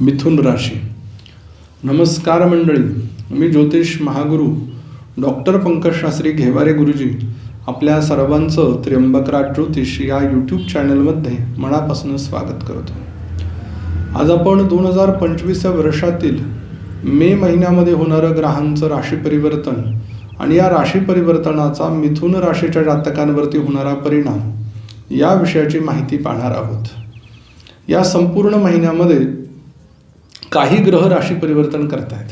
मिथुन राशी. नमस्कार मंडळी मी ज्योतिष महागुरु डॉक्टर पंकज शास्त्री घेवारे गुरुजी आपल्या सर्वांचं त्र्यंबकराज ज्योतिष या यूट्यूब चॅनलमध्ये मनापासून स्वागत करतो. आज आपण दोन हजार पंचवीस या वर्षातील मे महिन्यामध्ये होणारं ग्रहांचं राशी परिवर्तन आणि या राशी परिवर्तनाचा मिथुन राशीच्या जातकांवरती होणारा परिणाम या विषयाची माहिती पाहणार आहोत. या संपूर्ण महिन्यामध्ये काही ग्रह राशी परिवर्तन करतायत.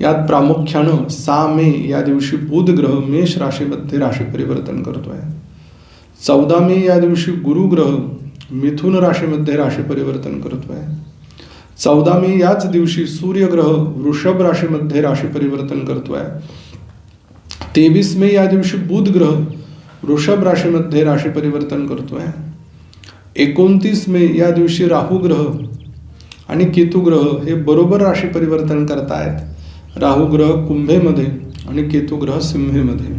यात प्रामुख्यानं सहा मे या दिवशी बुध ग्रह मेष राशीमध्ये राशी परिवर्तन करतोय. चौदा मे या दिवशी गुरु ग्रह मिथुन राशीमध्ये राशी परिवर्तन करतो आहे चौदा मे याच दिवशी सूर्यग्रह वृषभ राशीमध्ये राशी परिवर्तन करतोय. तेवीस मे या दिवशी बुध ग्रह वृषभ राशीमध्ये राशी परिवर्तन करतो आहे एकोणतीस मे या दिवशी राहू ग्रह आणि केतू ग्रह हे बरोबर राशी परिवर्तन करतायत. राहू ग्रह कुंभेमध्ये आणि केतू ग्रह सिंहेमध्ये.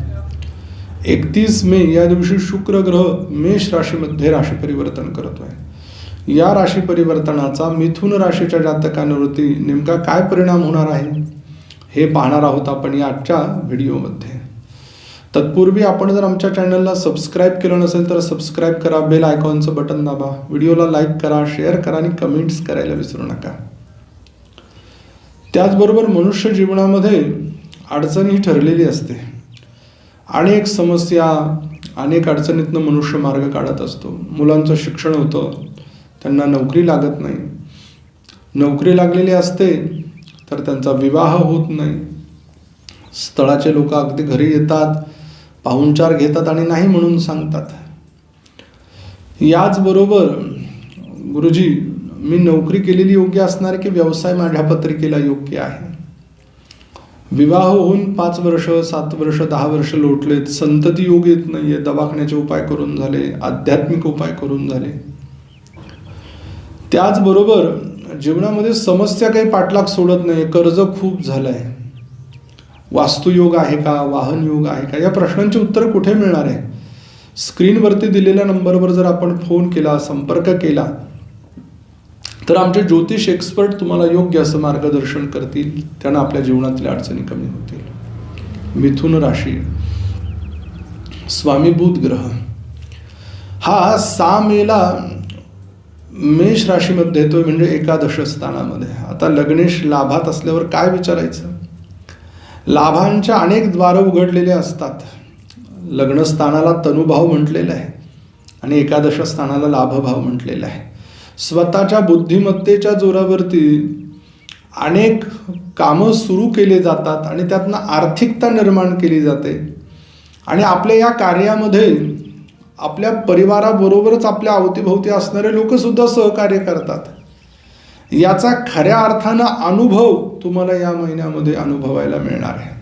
एकतीस मे या दिवशी शुक्र ग्रह मेष राशीमध्ये राशी परिवर्तन करतो आहे या राशी परिवर्तनाचा मिथुन राशीच्या जातकांवरती नेमका काय परिणाम होणार आहे हे पाहणार आहोत आपण या आजच्या व्हिडिओमध्ये. तत्पूर्वी आपण जर आमच्या चॅनलला सबस्क्राईब केलं नसेल तर सबस्क्राईब करा बेल आयकॉनचं बटन दाबा. व्हिडिओला लाईक करा शेअर करा आणि कमेंट्स करायला विसरू नका. त्याचबरोबर मनुष्य जीवनामध्ये अडचण ही ठरलेली असते. अनेक समस्या अनेक अडचणीतनं मनुष्य मार्ग काढत असतो. मुलांचं शिक्षण होतं त्यांना नोकरी लागत नाही. नोकरी लागलेली असते तर त्यांचा विवाह होत नाही. स्थळाचे लोक अगदी घरी येतात पाहुणचार घेतात आणि नाही म्हणून सांगतात. याचबरोबर गुरुजी मी नोकरी केलेली योग्य असणार की व्यवसाय माझ्या पत्रिकेला योग्य आहे? विवाह होऊन पाच वर्ष सात वर्ष दहा वर्ष लोटलेत संतती योग येत नाहीये दवाखान्याचे उपाय करून झाले आध्यात्मिक उपाय करून झाले. त्याचबरोबर जीवनामध्ये समस्या काही पाठलाग सोडत नाही कर्ज खूप झालंय. वास्तुयोग आहे का वाहन योग आहे का या प्रश्नांची उत्तर कुठे मिळणार आहे? स्क्रीनवरती दिलेल्या नंबरवर जर आपण फोन केला संपर्क केला तर आमचे ज्योतिष एक्सपर्ट तुम्हाला योग्य असं मार्गदर्शन करतील. त्यांना आपल्या जीवनातल्या अडचणी कमी होतील. मिथुन राशी. स्वामी बुध ग्रह हा सहा मेला मेष राशीमध्ये येतोय म्हणजे एकादश स्थानामध्ये. आता लग्नेश लाभात असल्यावर काय विचारायचं? लाभांच्या अनेक द्वारं उघडलेले असतात. लग्नस्थानाला तनुभाव म्हटलेला आहे आणि एकादश स्थानाला लाभभाव म्हटलेला आहे. स्वतःच्या बुद्धिमत्तेच्या जोरावरती अनेक कामं सुरू केले जातात आणि त्यातनं आर्थिकता निर्माण केली जाते. आणि आपल्या या कार्यामध्ये आपल्या परिवाराबरोबरच आपल्या अवतीभोवती असणारे लोकसुद्धा सहकार्य करतात. याचा खऱ्या अर्थानं अनुभव तुम्हाला या महिन्यामध्ये अनुभवायला मिळणार आहे.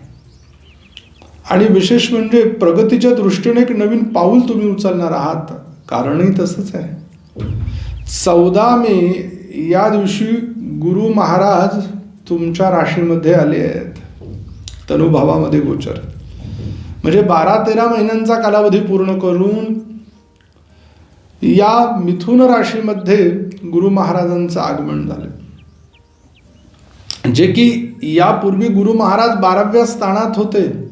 आणि विशेष म्हणजे प्रगतीच्या दृष्टीने एक नवीन पाऊल तुम्ही उचलणार आहात. कारणही तसंच आहे. चौदा मे या दिवशी गुरु महाराज तुमच्या राशीमध्ये आले आहेत. तनुभावामध्ये गोचर. म्हणजे बारा तेरा महिन्यांचा कालावधी पूर्ण करून या मिथुन राशीमध्ये गुरु महाराजांचं आगमन झालं. जे की यापूर्वी गुरु महाराज बाराव्या स्थानात होते.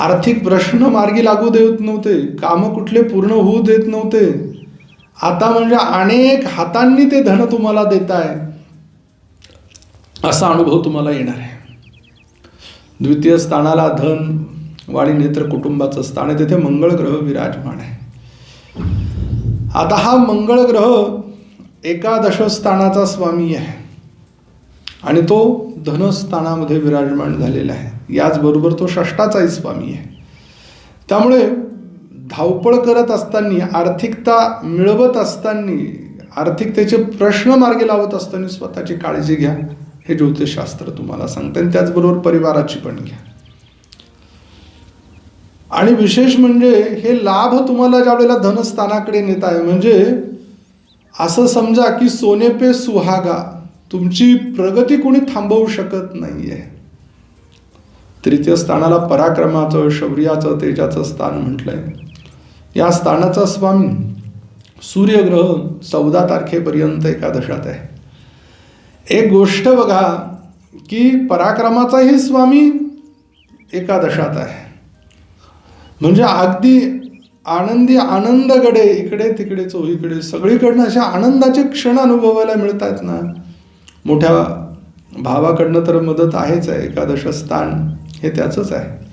आर्थिक प्रश्न मार्गी लागू देत नव्हते. कामं कुठले पूर्ण होऊ देत नव्हते. आता म्हणजे अनेक हातांनी ते धन तुम्हाला देत आहे. असा अनुभव तुम्हाला येणार आहे. द्वितीय स्थानाला धन वाणी नेत्र कुटुंबाचं स्थान आहे. तिथे मंगळ ग्रह विराजमान आहे. आता हा मंगळ ग्रह एकादशस्थानाचा स्वामी आहे. आणि तो धनस्थानामध्ये विराजमान झालेला आहे. याचबरोबर तो षष्टाचाही स्वामी आहे. त्यामुळे धावपळ करत असताना आर्थिकता मिळवत असताना आर्थिकतेचे प्रश्न मार्गी लावत असताना स्वतःची काळजी घ्या. हे ज्योतिषशास्त्र तुम्हाला सांगते. आणि त्याचबरोबर परिवाराची पण घ्या. आणि विशेष म्हणजे हे लाभ तुम्हाला ज्या वेळेला धनस्थानाकडे नेत आहे म्हणजे असं समजा की सोने पे सुहागा तुमची प्रगती कोणी थांबवू शकत नाहीये. तृतीय स्थानाला पराक्रमाचं शौर्याचं तेजाचं स्थान म्हटलंय. या स्थानाचा स्वामी सूर्यग्रह चौदा तारखेपर्यंत एकादशात आहे. एक गोष्ट बघा की पराक्रमाचाही स्वामी एकादशात आहे. म्हणजे अगदी आनंदी आनंदकडे इकडे तिकडे चोहीकडे सगळीकडनं अशा आनंदाचे क्षण अनुभवायला मिळत आहेत ना. मोठ्या भावाकडनं तर मदत आहेच आहे. एकादश स्थान हे त्याचंच आहे.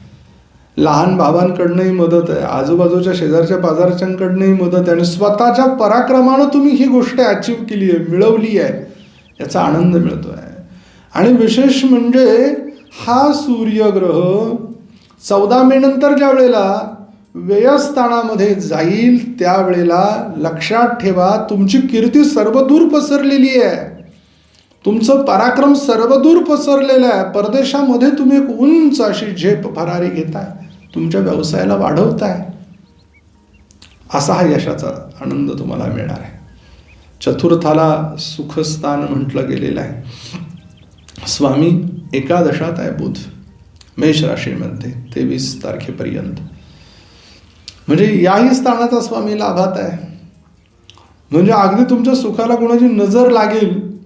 लहान भावांकडनंही मदत आहे. आजूबाजूच्या शेजारच्या पाजारच्यांकडनंही मदत आहे. आणि स्वतःच्या पराक्रमानं तुम्ही ही गोष्ट अचीव केली आहे मिळवली आहे. याचा आनंद मिळतो आहे आणि विशेष म्हणजे हा सूर्यग्रह चौदा मे नंतर ज्या वेळेला व्ययस्थानामध्ये जाईल त्यावेळेला लक्षात ठेवा तुमची कीर्ती सर्वदूर पसरलेली आहे. तुमचं पराक्रम सर्वदूर पसरलेलं आहे. परदेशामध्ये तुम्ही एक उंच अशी झेप भरारी घेताय. तुमच्या व्यवसायाला वाढवताय. असा हा यशाचा आनंद तुम्हाला मिळणार आहे. चतुर्थाला सुखस्थान म्हटलं गेलेलं आहे. स्वामी एकादशात आहे बुध. मेष राशीमध्ये तेवीस तारखेपर्यंत. म्हणजे याही स्थानाचा स्वामी लाभात आहे. म्हणजे अगदी तुमच्या सुखाला कोणाची नजर लागेल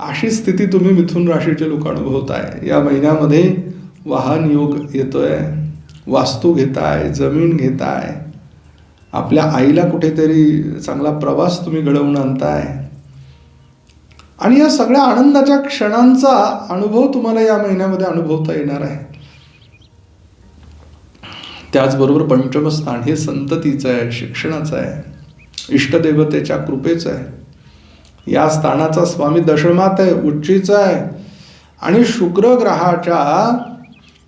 अशी स्थिती तुम्ही मिथुन राशीचे लोक अनुभवताय. या महिन्यामध्ये वाहन योग येतोय वास्तू घेताय जमीन घेताय. आपल्या आईला कुठेतरी चांगला प्रवास तुम्ही घडवून आणताय. आणि या सगळ्या आनंदाच्या क्षणांचा अनुभव तुम्हाला या महिन्यामध्ये अनुभवता येणार आहे. त्याचबरोबर पंचमस्थान हे संततीचं आहे शिक्षणाचं आहे इष्टदेवतेच्या कृपेचं आहे. या स्थानाचा स्वामी दशमात आहे उच्चीचा आहे. आणि शुक्र ग्रहाच्या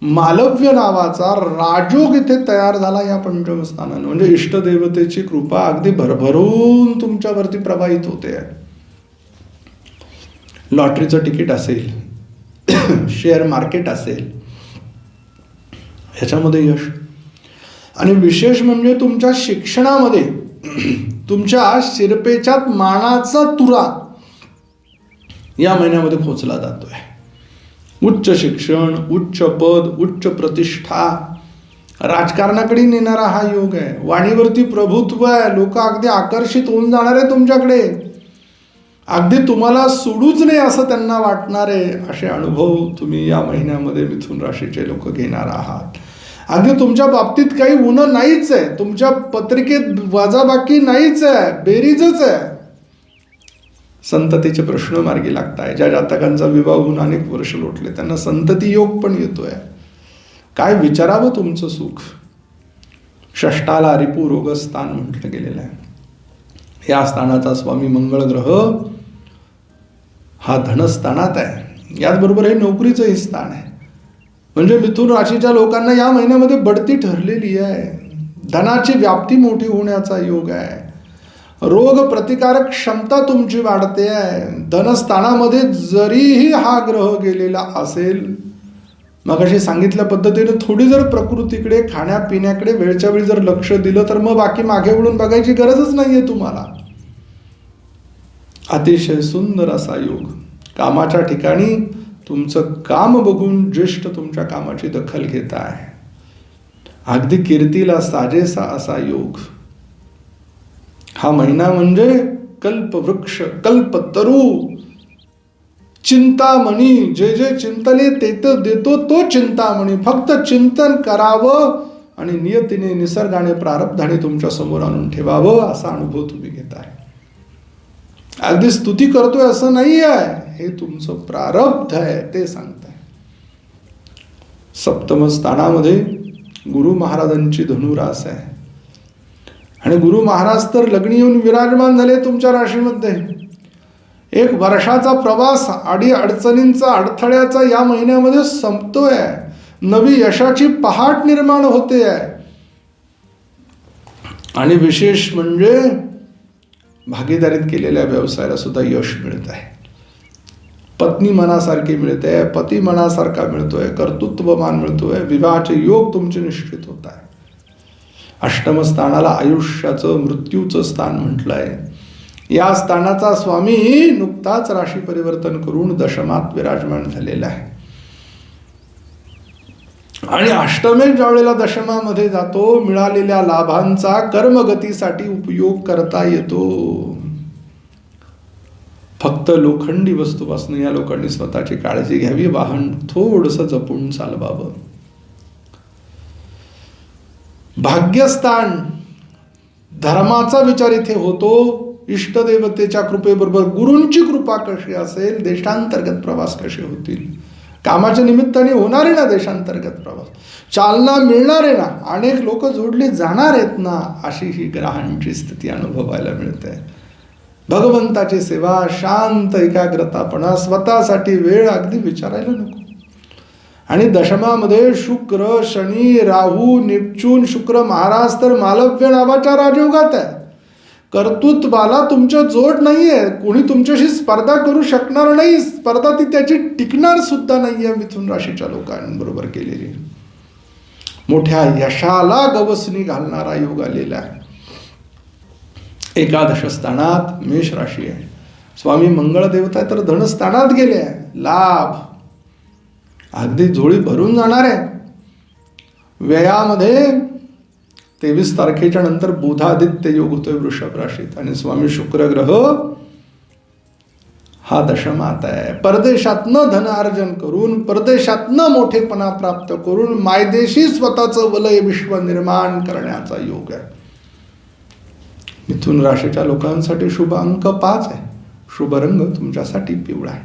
मालव्य नावाचा राजोग इथे तयार झाला या पंचमस्थानानं. म्हणजे इष्टदेवतेची कृपा अगदी भरभरून तुमच्यावरती प्रवाहित होते. लॉटरीचं तिकीट असेल शेअर मार्केट असेल ह्याच्यामध्ये यश आणि विशेष म्हणजे तुमच्या शिक्षणामध्ये तुमच्या शिरपेच्यात मानाचा तुरा या महिन्यामध्ये पोचला जातोय. उच्च शिक्षण उच्च पद उच्च प्रतिष्ठा राजकारणाकडे नेणारा हा योग आहे. वाणीवरती प्रभुत्व आहे. लोक अगदी आकर्षित होऊन जाणार आहे तुमच्याकडे. अगदी तुम्हाला सोडूच नाही असं त्यांना वाटणारे असे अनुभव तुम्ही या महिन्यामध्ये मिथून राशीचे लोक घेणार आहात. अगदी तुमच्या बाबतीत काही उन्हं नाहीच आहे. तुमच्या पत्रिकेत वाजाबाकी नाहीच आहे. बेरीजच आहे. संततीचे प्रश्न मार्गी लागताय. ज्या जातकांचा विवाह होऊन अनेक वर्ष लोटले त्यांना संतती योग पण येतोय. काय विचारावं तुमचं सुख? षष्टाला रिपू रोगस्थान म्हटलं गेलेलं आहे. या स्थानाचा स्वामी मंगळ ग्रह हा धनस्थानात आहे. याचबरोबर हे नोकरीचंही स्थान आहे. म्हणजे मिथुन राशीच्या लोकांना या महिन्यामध्ये बढती ठरलेली आहे. धनाची व्याप्ती मोठी होण्याचा योग आहे. रोग प्रतिकारक क्षमता तुमची वाढते आहे. धनस्थानामध्ये जरीही हा ग्रह गेलेला असेल मग अशी सांगितल्या पद्धतीने थोडी जर प्रकृतीकडे खाण्यापिण्याकडे वेळच्या वेळी जर लक्ष दिलं तर मग बाकी मागे वळून बघायची गरजच नाहीये तुम्हाला. अतिशय सुंदर असा योग. कामाच्या ठिकाणी तुमचं काम बघून ज्येष्ठ तुमच्या कामाची दखल घेत आहे. अगदी कीर्तीला साजेसा असा योग. हा महिना म्हणजे कल्पवृक्ष कल्पतरू. चिंतामणी जे जे चिंतले ते तर देतो तो चिंतामणी. फक्त चिंतन करावं आणि नियतीने निसर्गाने प्रारब्धाने तुमच्यासमोर आणून ठेवावं असा अनुभव तुम्ही घेत आहे. अगदी स्तुती करतोय असं नाही आहे हे तुमचं प्रारब्ध आहे ते सांगताय. सप्तम स्थानामध्ये गुरु महाराजांची धनुरास आहे. आणि गुरु महाराज तर लग्नी येऊन विराजमान झाले तुमच्या राशीमध्ये. एक वर्षाचा प्रवास आडी अडचणींचा अडथळ्याचा या महिन्यामध्ये संपतोय. नवी यशाची पहाट निर्माण होते आहे आणि विशेष म्हणजे भागीदारीत केलेल्या व्यवसायाला सुद्धा यश मिळत आहे. पत्नी मनासारखी मिळते पती मनासारखा मिळतोय कर्तृत्वमान मिळतोय विवाहाचे योग तुमचे निश्चित होत आहे. अष्टम स्थानाला आयुष्याचं मृत्यूचं स्थान म्हटलं आहे या स्थानाचा स्वामी नुकताच राशी परिवर्तन करून दशमात विराजमान झालेला आहे. आणि अष्टमे ज्या वेळेला दशमामध्ये जातो मिळालेल्या लाभांचा कर्मगतीसाठी उपयोग करता येतो. फक्त लोखंडी वस्तूपासून या लोकांनी स्वतःची काळजी घ्यावी वाहन थोडस जपून चालवावं. भाग्यस्थान धर्माचा विचार इथे होतो. इष्टदेवतेच्या कृपेबरोबर गुरूंची कृपा कशी असेल देशांतर्गत प्रवास कसे होतील? कामाच्या निमित्ताने होणारे ना देशांतर्गत प्रवास. चालना मिळणारे ना अनेक लोक जोडली जाणार आहेत ना अशी ही ग्रहांची स्थिती अनुभवायला मिळते. भगवंताची सेवा शांत एकाग्रतापणा स्वतःसाठी वेळ अगदी विचारायला नको. आणि दशमामध्ये शुक्र शनी राहू निपचून शुक्र महाराज तर मालव्य नावाच्या राजयोगात आहे कर्तृत्वाला तुमच्या जोड नाहीये. कोणी तुमच्याशी स्पर्धा करू शकणार नाही. स्पर्धा ती त्याची टिकणार सुद्धा नाही आहे मिथुन राशीच्या लोकांबरोबर केलेली. मोठ्या यशाला गवसणी घालणारा योग आलेला आहे. एकादश स्थानात मेष राशी आहे. स्वामी मंगळदेवता तर धनस्थानात गेले आहे. लाभ. अगदी झोळी भरून जाणार आहे. व्ययामध्ये तेवीस तारखेच्या नंतर बुधादित्य योग होतोय वृषभ राशीत. आणि स्वामी शुक्र ग्रह हा दशमात आहे. परदेशातनं धन अर्जन करून परदेशातनं मोठेपणा प्राप्त करून मायदेशी स्वतःचं वलय विश्व निर्माण करण्याचा योग आहे. मिथुन राशीच्या लोकांसाठी शुभ अंक पाच आहे. शुभ रंग तुमच्यासाठी पिवळा आहे.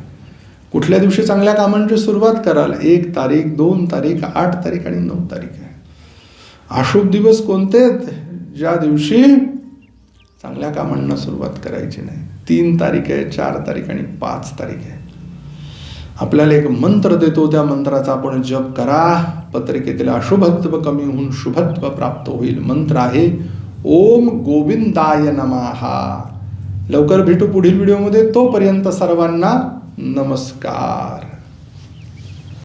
कुठल्या दिवशी चांगल्या कामांची सुरुवात कराल? एक तारीख दोन तारीख आठ तारीख आणि नऊ तारीख आहे. अशुभ दिवस कोणते आहेत? ज्या दिवशी चांगल्या कामांना सुरुवात करायची नाही. तीन तारीख आहे चार तारीख आणि पाच तारीख आहे. आपल्याला एक मंत्र देतो त्या मंत्राचा आपण जप करा. पत्रिकेतील अशुभत्व कमी होऊन शुभत्व प्राप्त होईल. मंत्र आहे ओम गोविंदाय नमहा. लवकर भेटू पुढील व्हिडिओमध्ये. तोपर्यंत सर्वांना नमस्कार.